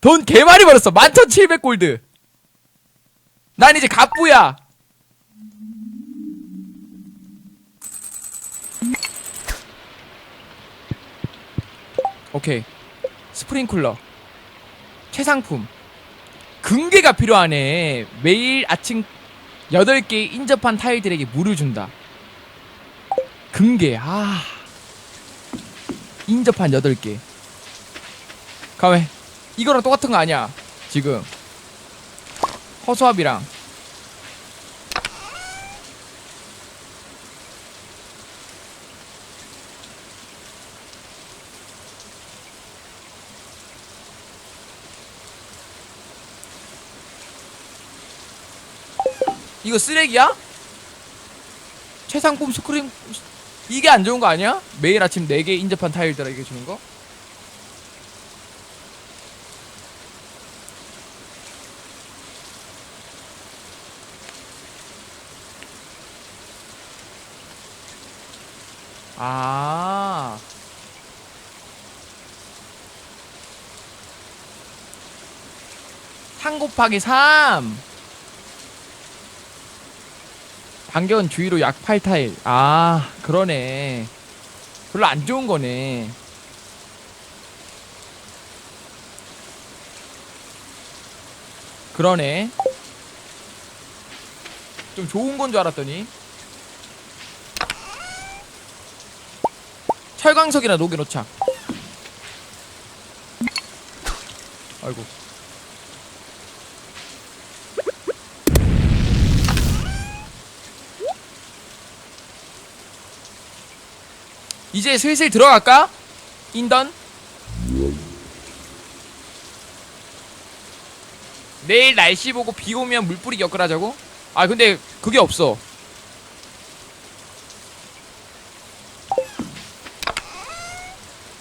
돈 개많이 벌었어. 11,700골드. 난 이제 갑부야. 오케이. 스프링쿨러. 최상품. 금괴가 필요하네. 매일 아침 8개의 인접한 타일들에게 물을 준다. 금괴. 아. 인접한 8개. 가왜? 이거랑 똑같은 거 아니야. 지금. 허수아비랑. 이거 쓰레기야? 최상품 스크린 이게 안 좋은 거 아니야? 매일 아침 4개 인접한 타일들에게 주는 거? 아. 한 곱하기 3. 반경은 주위로 약 8타일. 아, 그러네. 별로 안 좋은 거네. 그러네. 좀 좋은 건 줄 알았더니. 철광석이나 녹여놓자. 아이고. 이제 슬슬 들어갈까? 인던? 내일 날씨 보고 비 오면 물 뿌리기 엮으라자고? 아 근데 그게 없어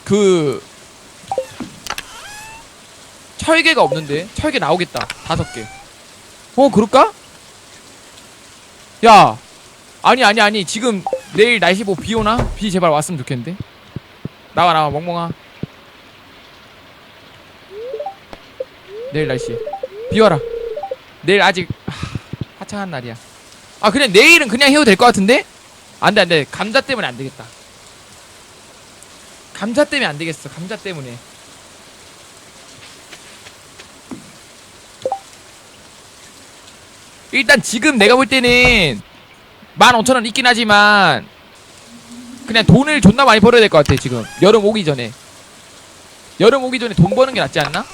그 철개가 없는데 철개 나오겠다. 다섯 개 어 그럴까? 야 아니 아니 아니. 지금 내일 날씨 보고 비 오나? 비 제발 왔으면 좋겠는데. 나와 나와. 멍멍아. 내일 날씨. 비 와라. 내일 아직 하, 화창한 날이야. 아 그냥 내일은 그냥 해도 될 것 같은데? 안돼 안돼. 감자 때문에 안 되겠다 감자 때문에 안 되겠어. 감자 때문에. 일단 지금 내가 볼 때는 15,000원 있긴 하지만 그냥 돈을 존나 많이 벌어야 될 것 같아 지금. 여름 오기 전에. 여름 오기 전에 돈 버는 게 낫지 않나?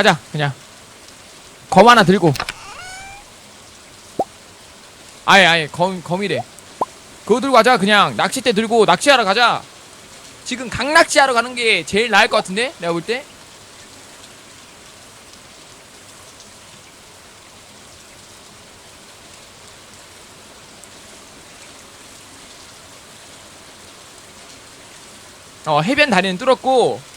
가자 그냥. 검 하나 들고. 아예 아예 검 검이래. 그거 들고 가자 그냥. 낚싯대 들고 낚시하러 가자. 지금 강낚시하러 가는 게 제일 나을 것 같은데 내가 볼 때? 어, 해변 다리는 뚫었고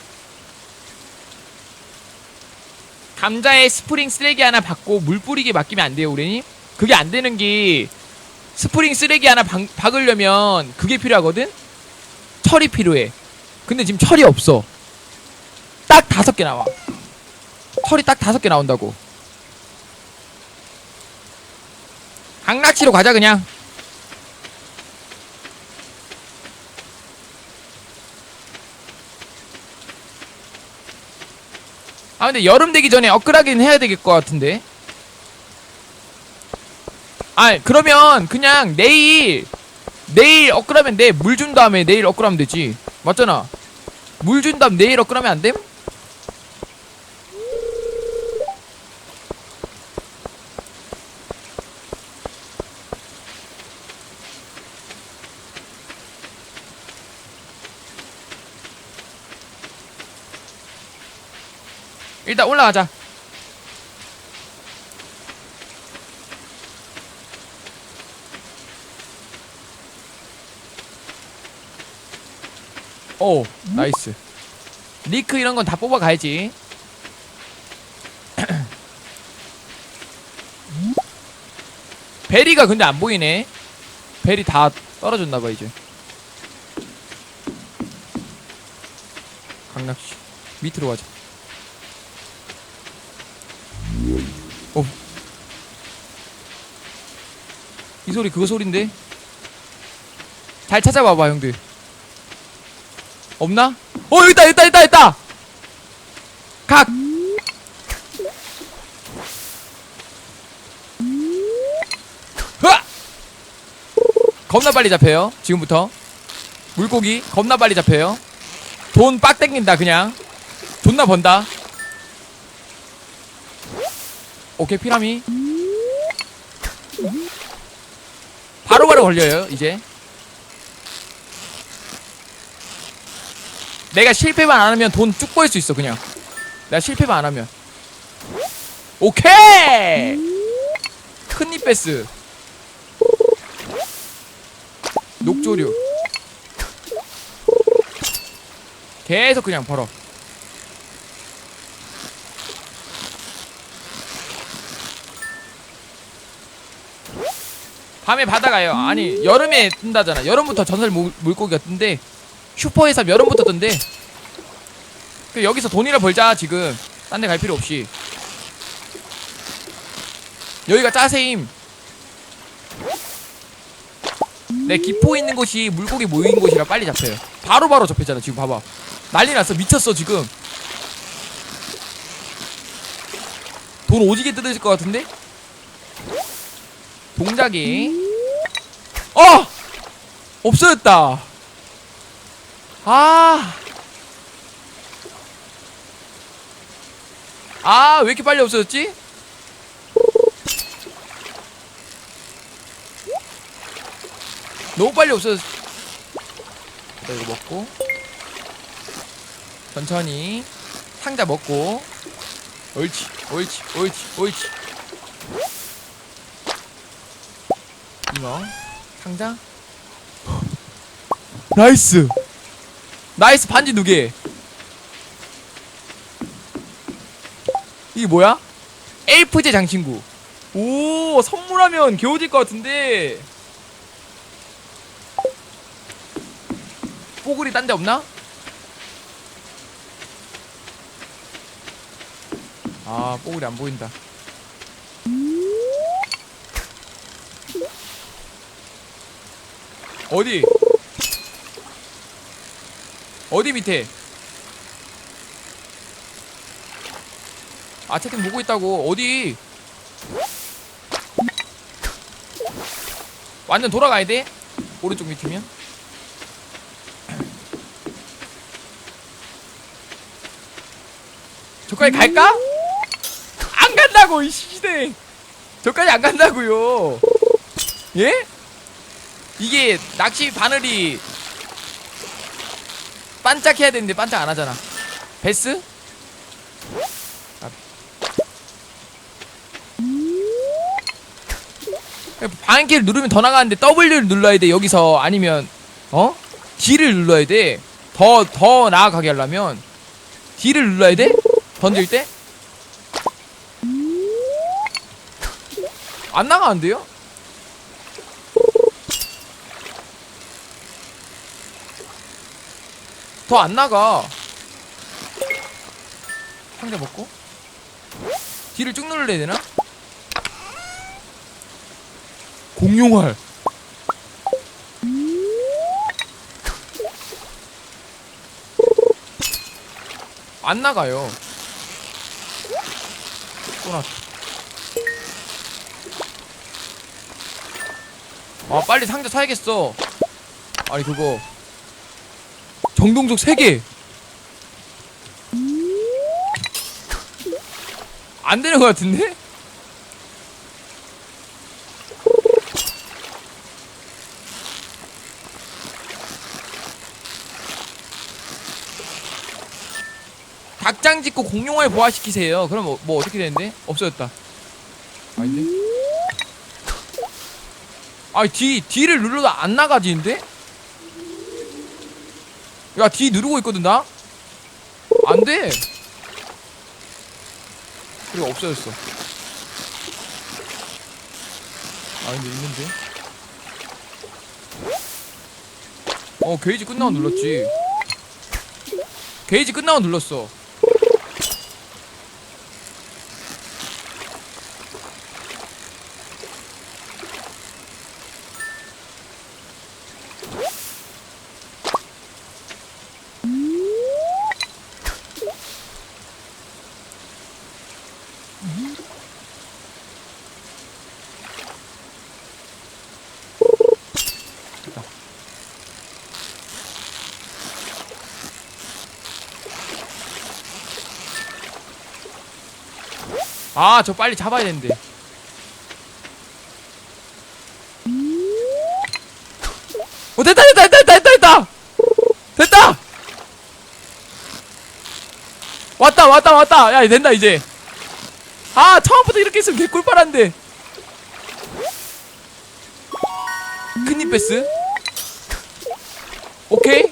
감자에 스프링 쓰레기 하나 받고 물 뿌리기 맡기면 안 돼요, 우리님? 그게 안 되는 게 스프링 쓰레기 하나 박, 박으려면 그게 필요하거든? 철이 필요해. 근데 지금 철이 없어. 딱 다섯 개 나와. 철이 딱 다섯 개 나온다고. 강낚시로 가자, 그냥. 아, 근데 여름 되기 전에 업그레이드는 해야 될것 같은데. 아, 그러면 그냥 내일 내일 업그레이드면 내물준 다음에 내일 업그레이드하면 되지. 맞잖아. 물 준 다음 내일 업그레이드하면 안 됨? 일단 올라가자. 오, 나이스. 리크 이런 건 다 뽑아 가야지. 베리가 근데 안 보이네. 베리 다 떨어졌나 봐 이제. 강낚시 밑으로 가자. 어. 이 소리 그거 소린데. 잘 찾아봐봐 형들. 없나? 어 여기 있다 있다 있다 있다. 각. 흐아! 겁나 빨리 잡혀요. 지금부터 물고기 겁나 빨리 잡혀요. 돈 빡 땡긴다 그냥. 존나 번다. 오케이 피라미. 바로바로 걸려요 이제. 내가 실패만 안 하면 돈 쭉 벌 수 있어 그냥. 내가 실패만 안 하면. 오케이. 큰입 베스. 녹조류. 계속 그냥 벌어. 밤에 바다 가요. 아니 여름에 뜬다잖아. 여름부터 전설 물, 물고기가 뜬대. 슈퍼에서 여름부터 뜬대. 그 여기서 돈이나 벌자 지금. 딴 데 갈 필요 없이. 여기가 짜세임. 내 기포 있는 곳이 물고기 모인 곳이라 빨리 잡혀요. 바로바로 잡혔잖아 지금 봐봐. 난리 났어 미쳤어 지금. 돈 오지게 뜯어질 것 같은데? 동작이 어! 없어졌다 아. 아, 왜 이렇게 빨리 없어졌지? 너무 빨리 없어졌. 자, 이거 먹고. 천천히. 상자 먹고. 옳지, 옳지, 옳지, 옳지. 잉어. 상자. 나이스! 나이스 반지 두 개. 이게 뭐야? 엘프제 장친구. 오, 선물하면 겨우질 것 같은데. 뽀글이 딴 데 없나? 아, 뽀글이 안 보인다. 어디? 어디 밑에? 아 채팅 보고 있다고 어디? 완전 돌아가야 돼? 오른쪽 밑이면? 저까지 갈까? 안 간다고 이 시대 저까지 안 간다고요 예? 이게 낚시 바늘이 반짝해야 되는데 반짝 안 하잖아 베스? 방향키를 누르면 더 나가는데 W를 눌러야 돼 여기서 아니면 어? D를 눌러야 돼 더 더 나아가게 하려면 D를 눌러야 돼? 던질 때? 안 나가는데요? 더 안 나가. 상자 먹고? D를 쭉 눌러야 되나? 공룡알 안 나가요. 또 나왔다. 아 빨리 상자 사야겠어. 아니 그거 정동석 3개 안 되는 것 같은데? 닭장 짓고 공룡을 부화시키세요. 그럼 뭐, 뭐 어떻게 되는데? 없어졌다. 아닌데? 아, D, D를 눌러도 안 나가지는데? 야, D 누르고 있거든, 나? 안 돼. 그리고 없어졌어. 아 근데 있는데? 어 게이지 끝나고 눌렀지. 게이지 끝나고 눌렀어 아 저 빨리 잡아야 되는데. 어 됐다 됐다 됐다 됐다 됐다 됐다! 왔다 왔다 왔다! 야 된다 이제. 아 처음부터 이렇게 했으면 개꿀빨한데. 큰입 베스 오케이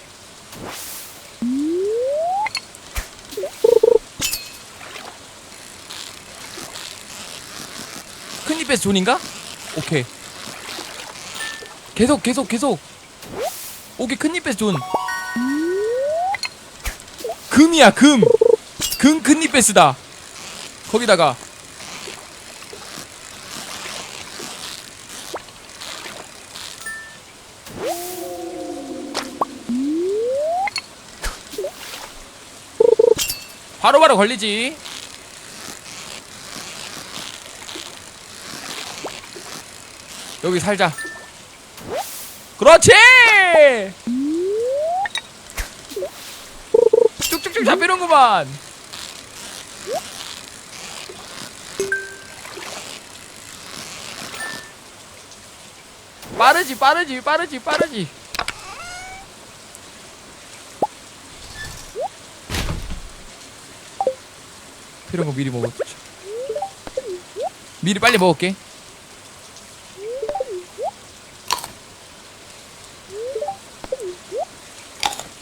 베스 존인가? 오케이. 계속 계속 계속. 오케이 베스 존. 금이야 금. 금 큰입 베스다. 거기다가. 바로바로 걸리지 여기 살자. 그렇지! 쭉쭉쭉 잡히는구만. 빠르지 빠르지 빠르지 빠르지. 이런 거 미리 먹었지 미리 빨리 먹을게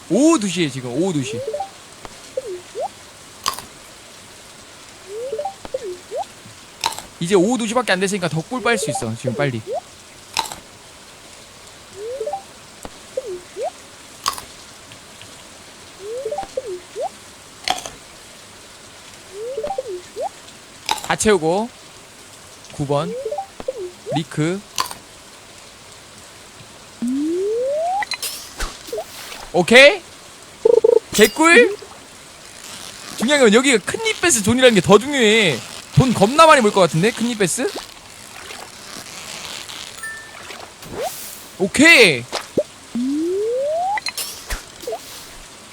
오후 2시에 지금 오후 2시. 이제 오후 2시밖에 안 됐으니까 더 꿀 빨 수 있어 지금 빨리. 다 채우고. 9번. 리크 오케이? 개꿀? 중요한 건 여기가 큰입 베스 존이라는 게 더 중요해. 돈 겁나 많이 벌 것 같은데? 큰입 베스? 오케이.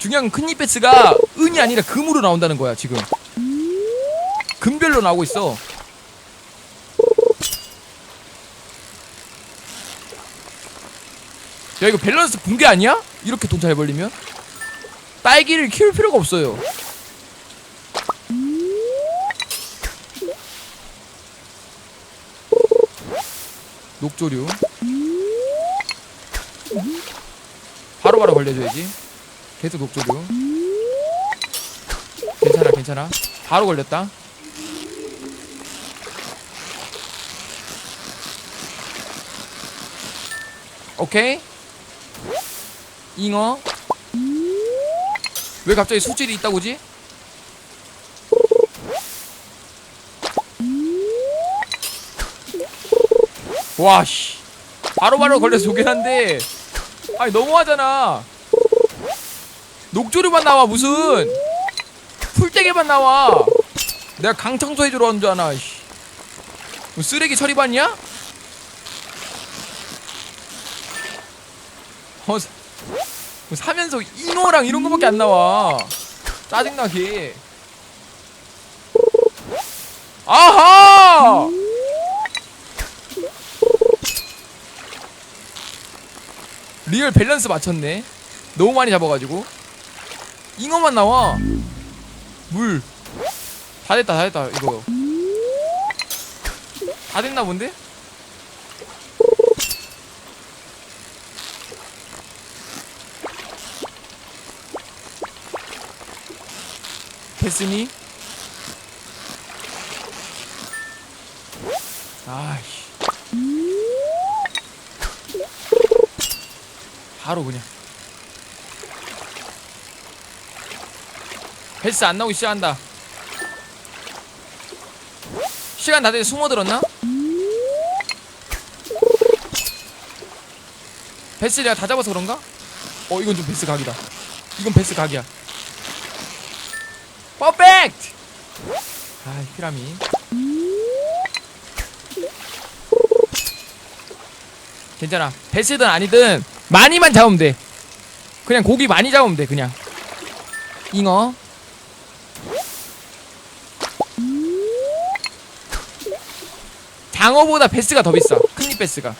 중요한 건 큰입 베스가 은이 아니라 금으로 나온다는 거야 지금. 금별로 나오고 있어 야 이거 밸런스 붕괴 아니야? 이렇게 돈 잘 벌리면? 딸기를 키울 필요가 없어요. 녹조류. 바로바로 걸려줘야지. 계속 녹조류. 괜찮아 괜찮아. 바로 걸렸다. 오케이 잉어 왜 갑자기 수질이 있다고지? 와씨 바로바로 걸려서 좋긴 한데 아니 너무하잖아 녹조류만 나와 무슨 풀떼개만 나와 내가 강 청소해주러 온 줄 아나 씨. 뭐 쓰레기 처리반이야? 어, 사- 뭐 사면서 잉어랑 이런 거밖에 안 나와. 짜증나게. 아하! 리얼 밸런스 맞췄네. 너무 많이 잡아가지고. 잉어만 나와. 물. 다 됐다, 다 됐다, 이거. 다 됐나 본데? 베스니? 아이씨. 바로 그냥. 베스 안 나오기 시작한다. 시간 다 돼서 숨어들었나? 베스 내가 다 잡아서 그런가? 어 이건 좀 베스 각이다. 이건 베스 각이야. 아 피라미. 괜찮아. 베스든 아니든 많이만 잡으면 돼. 그냥 고기 많이 잡으면 돼. 그냥. 잉어. 장어보다 베스가 더 비싸. 큰잎 베스가.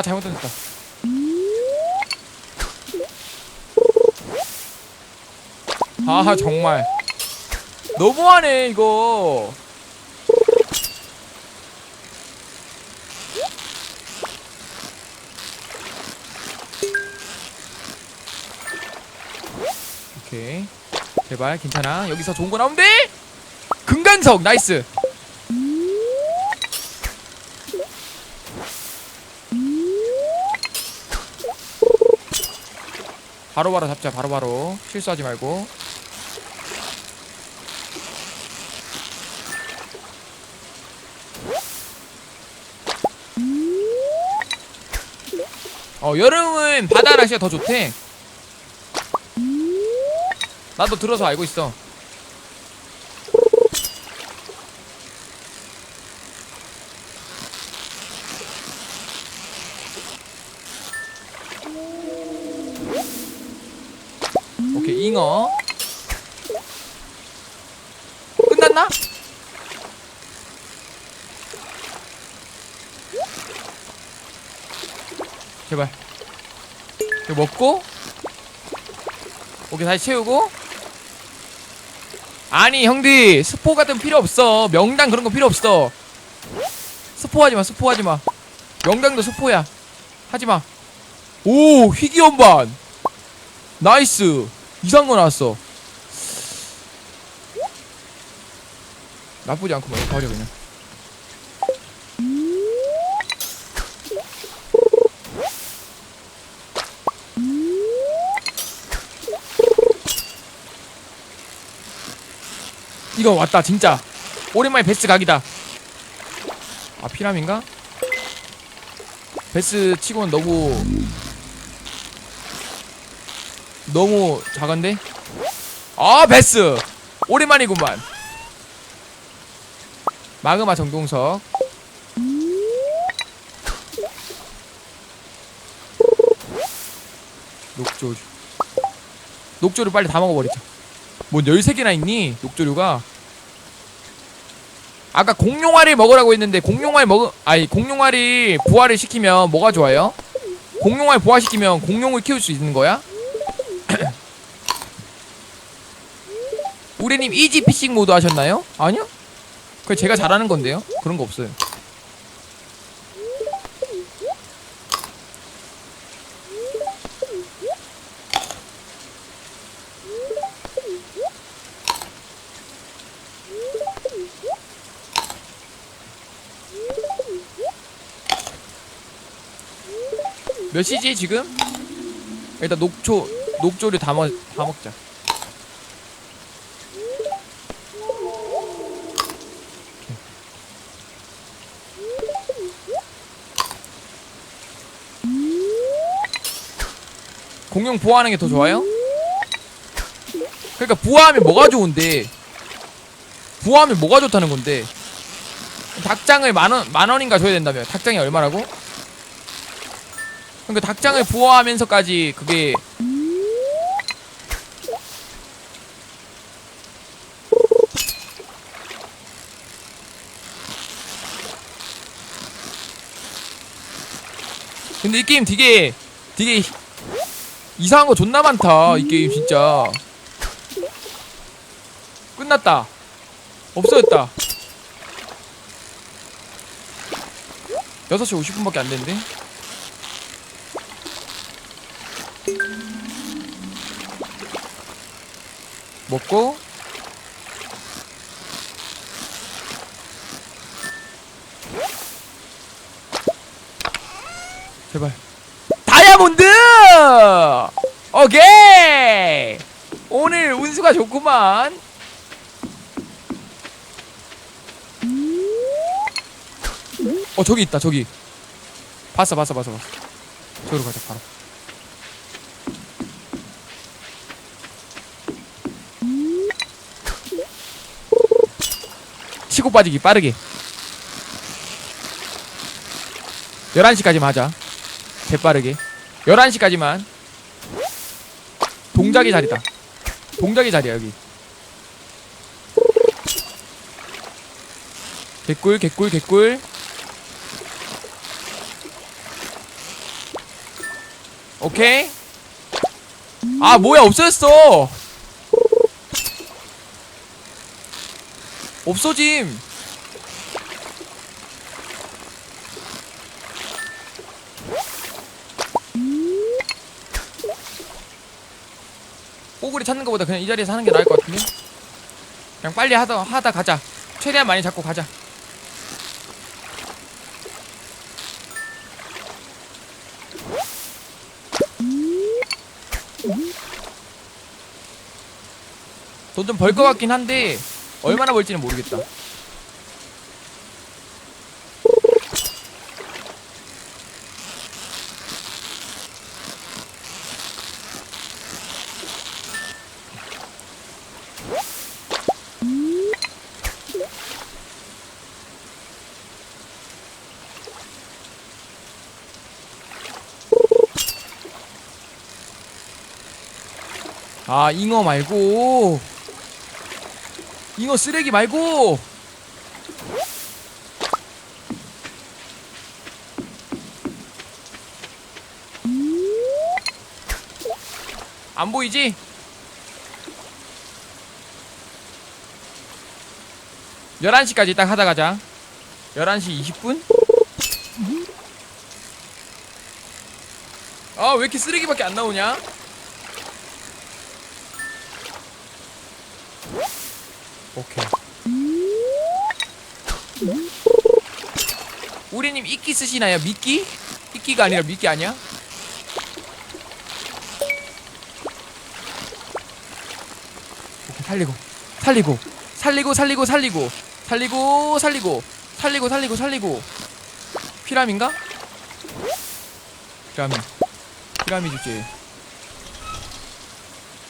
아 잘못 던졌다. 아 정말. 너무하네 이거. 오케이. 제발 괜찮아. 여기서 좋은 거 나오면 돼! 금간석 나이스 바로바로 잡자 바로바로. 실수하지 말고. 어 여름은 바다 날씨가 더 좋대. 나도 들어서 알고 있어 잉어. 끝났나? 제발. 이거 먹고 오케이 다시 채우고. 아니 형들 스포 같은 거 필요 없어. 명당 그런 거 필요 없어. 스포 하지마 스포 하지마. 명당도 스포야. 하지마. 오 희귀연반. 나이스 이상한 거 나왔어. 나쁘지 않구만 이거 버려 그냥. 이거 왔다 진짜. 오랜만에 베스 각이다. 아 피라민가? 베스 치고는 너무 너무 작은데? 아 베스 오랜만이구만 마그마 정동석 녹조류 녹조류 빨리 다 먹어버리자 뭔 13개나 있니? 녹조류가 아까 공룡알을 먹으라고 했는데 공룡알 먹 아니 공룡알이 부화를 시키면 뭐가 좋아요? 공룡알 부화시키면 공룡을 키울 수 있는 거야? 우리님 이지 피싱 모드 하셨나요? 아니요? 그게 제가 잘하는 건데요? 그런 거 없어요 몇 시지 지금? 일단 녹초 녹조류 다, 먹, 다 먹자 공룡 부화하는 게 더 좋아요? 그러니까 부화하면 뭐가 좋은데 부화하면 뭐가 좋다는 건데 닭장을 만원 만원인가 줘야 된다며 닭장이 얼마라고? 그러니까 닭장을 부화하면서까지 그게 근데 이 게임 되게 되게 이상한 거 존나 많다 이 게임 진짜. 끝났다. 없어졌다. 6시 50분밖에 안 됐네 먹고? 오케이! 오늘 운수가 좋구만. 어 저기 있다 저기. 봤어 봤어 봤어 봤어. 저기로 가자 바로. 치고 빠지기 빠르게. 11시까지만 하자. 재빠르게. 11시까지만 동작이 자리다. 동작이 자리야 여기. 개꿀 개꿀 개꿀. 오케이. 아 뭐야 없어졌어. 없어짐 찾는 것보다 그냥 이 자리에서 하는 게 나을 것 같은데? 그냥 빨리 하다 하다 가자. 최대한 많이 잡고 가자. 돈 좀 벌 것 같긴 한데 얼마나 벌지는 모르겠다 아 잉어 말고 잉어 쓰레기 말고 안 보이지? 열한 시까지 딱 하다 가자 11시 20분? 아 왜 이렇게 쓰레기밖에 안 나오냐? 오케이. 우리님 이끼 쓰시나요? 미끼? 이끼가 아니라 미끼 아니야? 오케이 살리고 살리고 살리고 살리고 살리고 살리고 살리고 살리고 살리고 살리고 피라미인가? 피라미 피라미 주제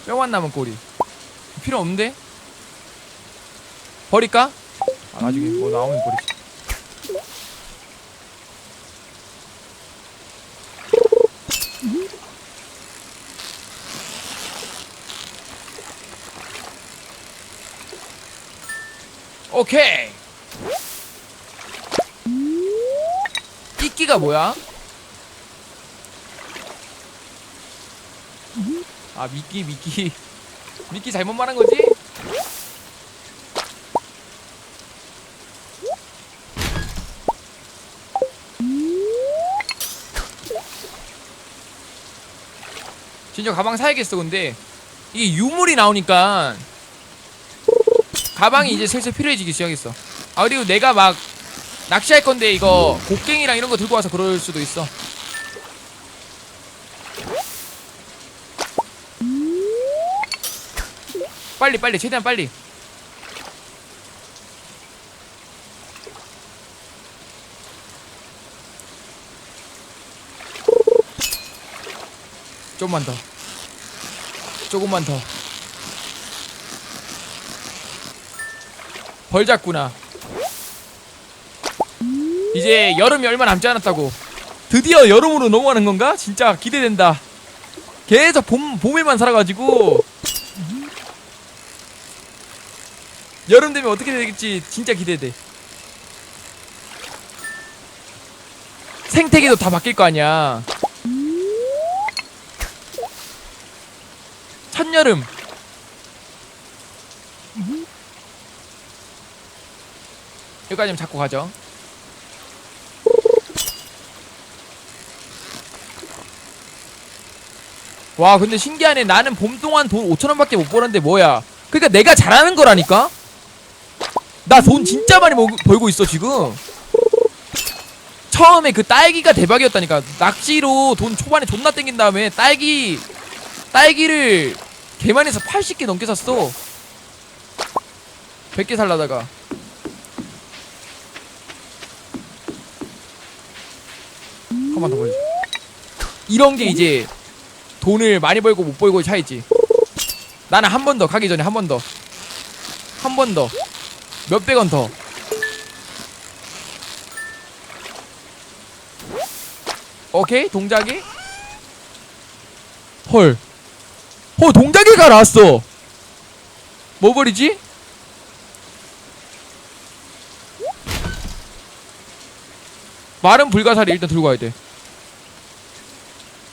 뼈만 남은 꼬리 필요 없는데? 버릴까? 아, 나중에 뭐 나오면 버리지. 오케이. 이끼가 뭐야? 아 미끼 미끼 미끼 잘못 말한 거지? 진짜 가방 사야겠어 근데. 이게 유물이 나오니까 가방이 이제 슬슬 필요해지기 시작했어. 아 그리고 내가 막 낚시할 건데 이거 곡괭이랑 이런 거 들고 와서 그럴 수도 있어. 빨리 빨리 최대한 빨리. 조금만 더 조금만 더. 벌 잡구나. 이제 여름이 얼마 남지 않았다고. 드디어 여름으로 넘어가는 건가? 진짜 기대된다. 계속 봄, 봄에만 살아가지고. 여름 되면 어떻게 될지? 진짜 기대돼. 생태계도 다 바뀔 거 아니야 한여름. 여기까지는 잡고 가죠. 와 근데 신기하네. 나는 봄 동안 돈 5천원밖에 못 벌었는데 뭐야. 그러니까 내가 잘하는 거라니까? 나 돈 진짜 많이 먹, 벌고 있어 지금. 처음에 그 딸기가 대박이었다니까. 낙지로 돈 초반에 존나 땡긴 다음에 딸기 딸기를 개만해서 80개 넘게 샀어. 100개 살라다가. 한 번더 벌지 이런 게 이제 돈을 많이 벌고 못 벌고의 차이지. 나는 한 번 더 가기 전에 한 번 더. 한 번 더. 몇백 원 더. 오케이? 동작이? 헐. 어 동작이가 나왔어. 뭐 버리지? 마른 불가사리 일단 들고 가야 돼.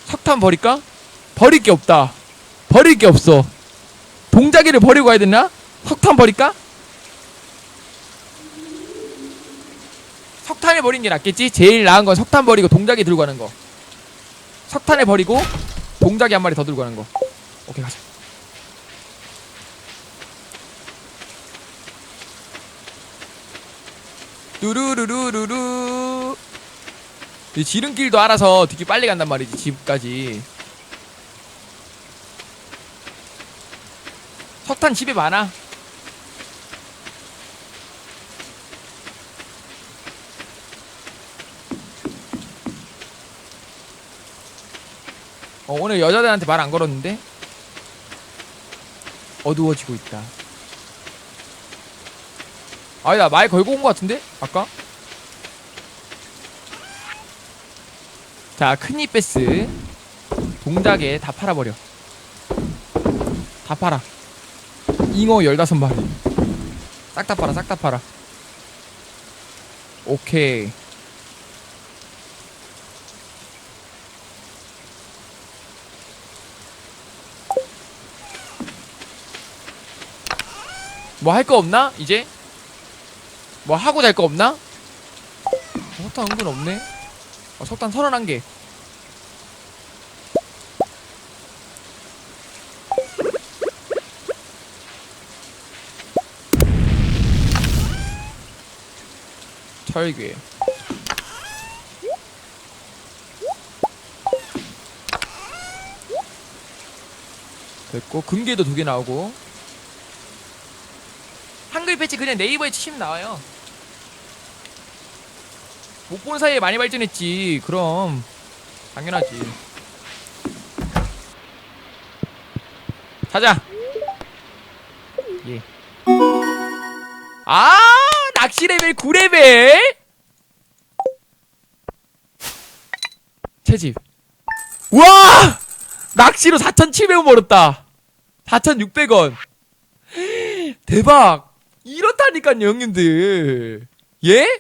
석탄 버릴까? 버릴 게 없다. 버릴 게 없어. 동작이를 버리고 가야 되나? 석탄 버릴까? 석탄을 버린 게 낫겠지? 제일 나은 건 석탄 버리고 동작이 들고 가는 거. 석탄을 버리고 동작이 한 마리 더 들고 가는 거. 오케이 가자. 뚜루루루루루. 이 지름길도 알아서 되게 빨리 간단 말이지 집까지. 석탄 집에 많아. 어, 오늘 여자들한테 말 안 걸었는데 어두워지고 있다. 아니다 말 걸고 온 것 같은데 아까? 자 큰입베스 동작에 다 팔아버려. 다 팔아. 잉어 15마리. 싹 다 팔아 싹 다 팔아. 오케이. 뭐 할 거 없나? 이제? 뭐 하고 잘 거 없나? 어, 석탄 은근 없네? 어, 석탄 31개. 철괴. 됐고, 금괴도 두 개 나오고. 한글 패치 그냥 네이버에 치시면 나와요. 못본 사이에 많이 발전했지. 그럼 당연하지. 자자. 예. 아 낚시 레벨 9레벨. 채집. 와 낚시로 4,700원 벌었다. 4,600원. 대박! 이렇다니까요, 형님들. 예?